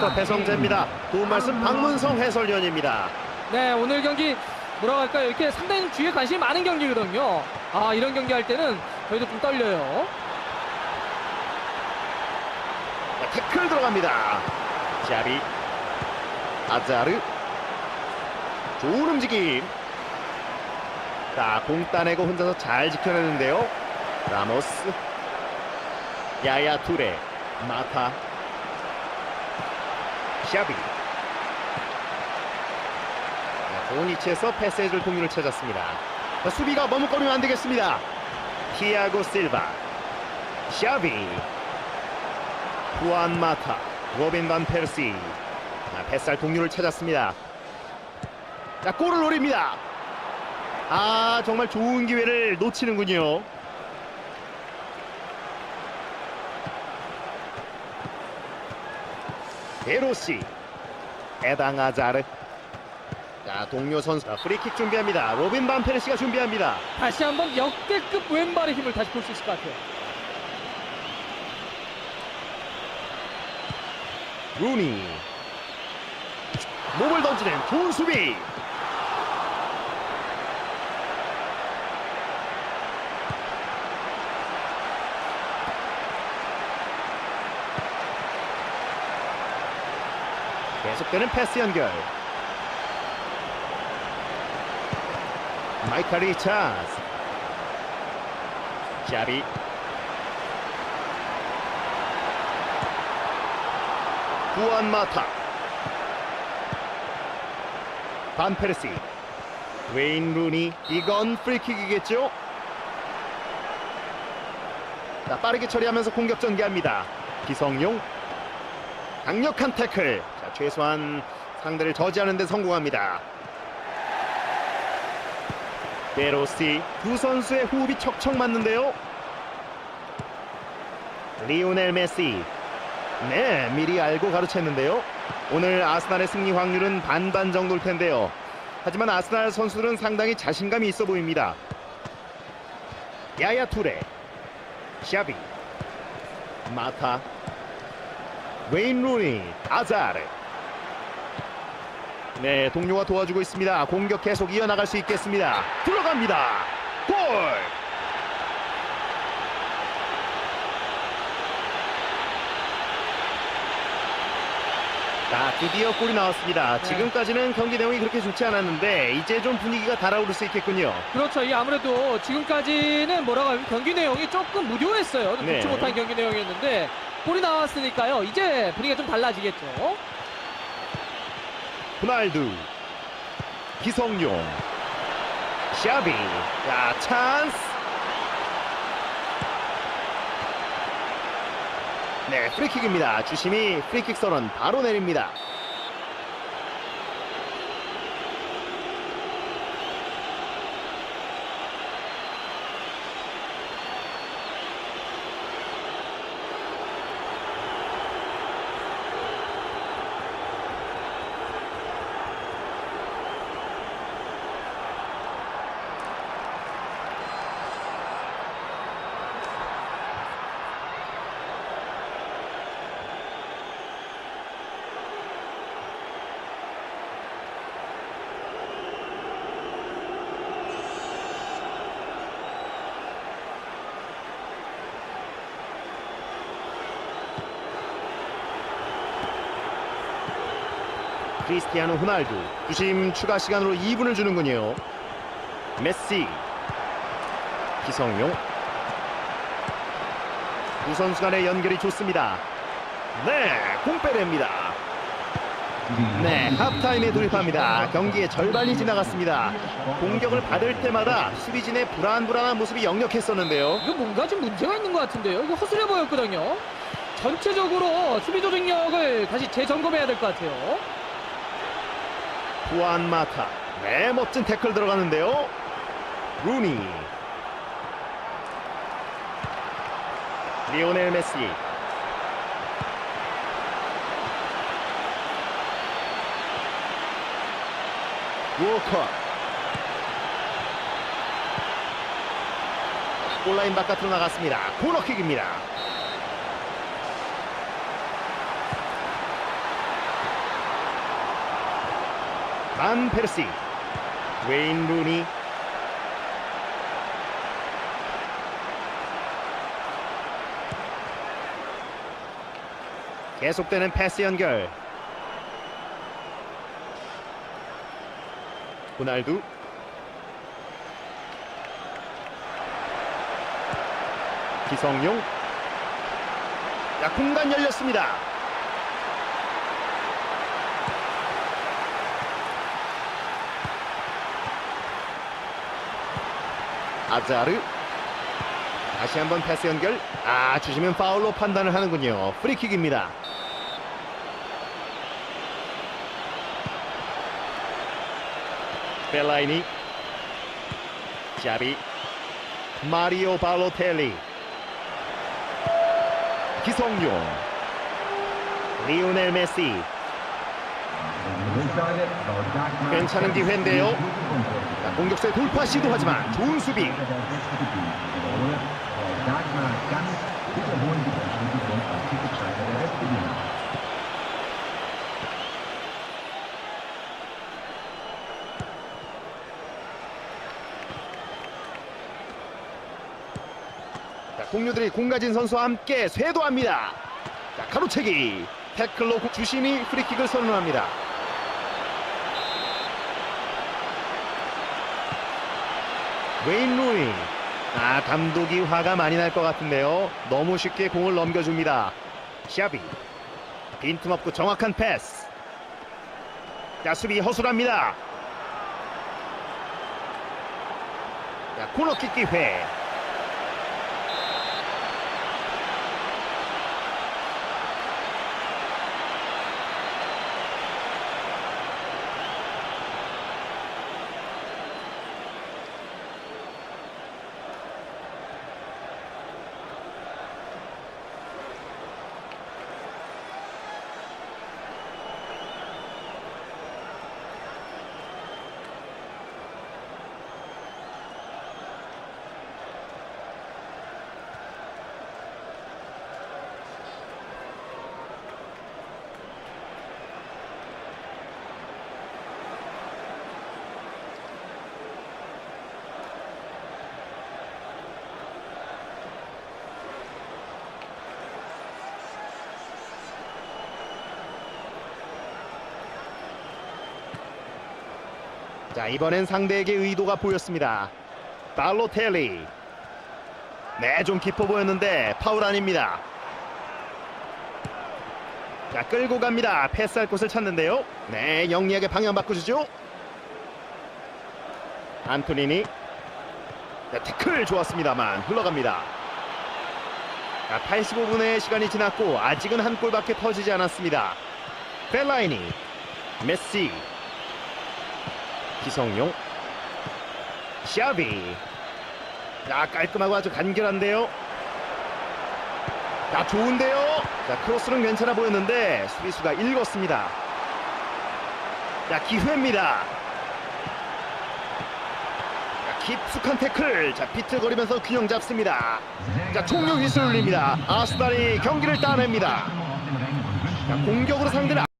또 배성재입니다. 도움 말씀 박문성 해설위원입니다. 네, 오늘 경기 뭐라고 할까요? 이렇게 상당히 주위에 관심이 많은 경기거든요. 아, 이런 경기 할 때는 저희도 좀 떨려요. 자, 태클 들어갑니다. 자비 아자르 좋은 움직임. 자, 공 따내고 혼자서 잘 지켜내는데요. 라모스 야야 투레 마타 샤비 자, 좋은 위치에서 패스해줄 동료를 찾았습니다. 자, 수비가 머뭇거리면 안 되겠습니다. 티아고 실바 샤비 후안 마타, 로빈 반 페르시. 자, 뱃살 동료를 찾았습니다. 자, 골을 노립니다. 아, 정말 좋은 기회를 놓치는군요. 베로시, 에당 아자르. 자, 동료 선수 자, 프리킥 준비합니다. 로빈 반 페르시가 준비합니다. 다시 한번 역대급 왼발의 힘을 다시 볼 수 있을 것 같아요. 루니 몸을 던지는 좋은 수비 계속되는 패스 연결. 마이카 리차스. 샤비. 후안 마타. 반페르시. 웨인 루니 이건 프리킥이겠죠? 자 빠르게 처리하면서 공격 전개합니다. 기성용. 강력한 태클 자 최소한 상대를 저지하는 데 성공합니다 베로시 두 선수의 호흡이 척척 맞는데요 리오넬 메시 네, 미리 알고 가르쳤는데요. 오늘 아스날의 승리 확률은 반반 정도일 텐데요. 하지만 아스날 선수들은 상당히 자신감이 있어 보입니다. 야야 투레, 샤비, 마타, 웨인 루니, 아자르. 네, 동료가 도와주고 있습니다. 공격 계속 이어나갈 수 있겠습니다. 들어갑니다. 골! 자, 드디어 골이 나왔습니다. 네. 지금까지는 경기 내용이 그렇게 좋지 않았는데 이제 좀 분위기가 달아오를 수 있겠군요. 그렇죠. 이 아무래도 지금까지는 뭐라고 하면 경기 내용이 조금 무료했어요. 좀 네. 좋지 못한 경기 내용이었는데 골이 나왔으니까요. 이제 분위기가 좀 달라지겠죠. 호날두, 기성용, 샤비, 자 찬스. 네, 프리킥입니다. 주심이 프리킥 선언 바로 내립니다. 크리스티아노 호날두 주심 추가 시간으로 2분을 주는군요. 메시, 기성용, 두 선수 간의 연결이 좋습니다. 네, 공 빼냅니다. 네, 하프타임에 돌입합니다. 경기의 절반이 지나갔습니다. 공격을 받을 때마다 수비진의 불안불안한 모습이 역력했었는데요. 이거 뭔가 좀 문제가 있는 것 같은데요. 이거 허술해 보였거든요. 전체적으로 수비 조직력을 다시 재점검해야 될 것 같아요. 후안 마타, 네, 멋진 태클 들어가는데요. 루니, 리오넬 메시, 워커 골라인 바깥으로 나갔습니다. 코너킥입니다. 반 페르시 웨인 루니. 계속되는 패스 연결. 호날두. 기성용. 자 공간 열렸습니다 아자르. 다시 한번 패스 연결. 아 주시면 파울로 판단을 하는군요. 프리킥입니다. 벨라이니. 자비. 마리오 발로텔리. 기성용. 리오넬 메시 괜찮은 기회인데요. 자, 공격수의 돌파 시도하지만 좋은 수비. 자, 공유들이 공 가진 선수와 함께 쇄도합니다. 자, 가로채기. 태클로 주심이 프리킥을 선언합니다 웨인 루이 아 감독이 화가 많이 날 것 같은데요. 너무 쉽게 공을 넘겨줍니다. 샤비. 빈틈없고 정확한 패스. 자 수비 허술합니다. 자 코너킥 기회 자 이번엔 상대에게 의도가 보였습니다. 발로텔리. 네 좀 깊어 보였는데 파울 아닙니다. 자 끌고 갑니다. 패스할 곳을 찾는데요. 네 영리하게 방향 바꾸시죠. 안토니니. 자, 태클 좋았습니다만 흘러갑니다. 자 85분의 시간이 지났고 아직은 한 골밖에 터지지 않았습니다. 벨라이니 메시 기성용. 샤비. 자 깔끔하고 아주 간결한데요. 자 좋은데요? 자 크로스는 괜찮아 보였는데 수비수가 읽었습니다. 자 기회입니다. 자 깊숙한 태클. 자 비틀거리면서 균형 잡습니다. 자 총력 휘슬 울립니다. 아스날이 경기를 따냅니다. 자 공격으로 상대를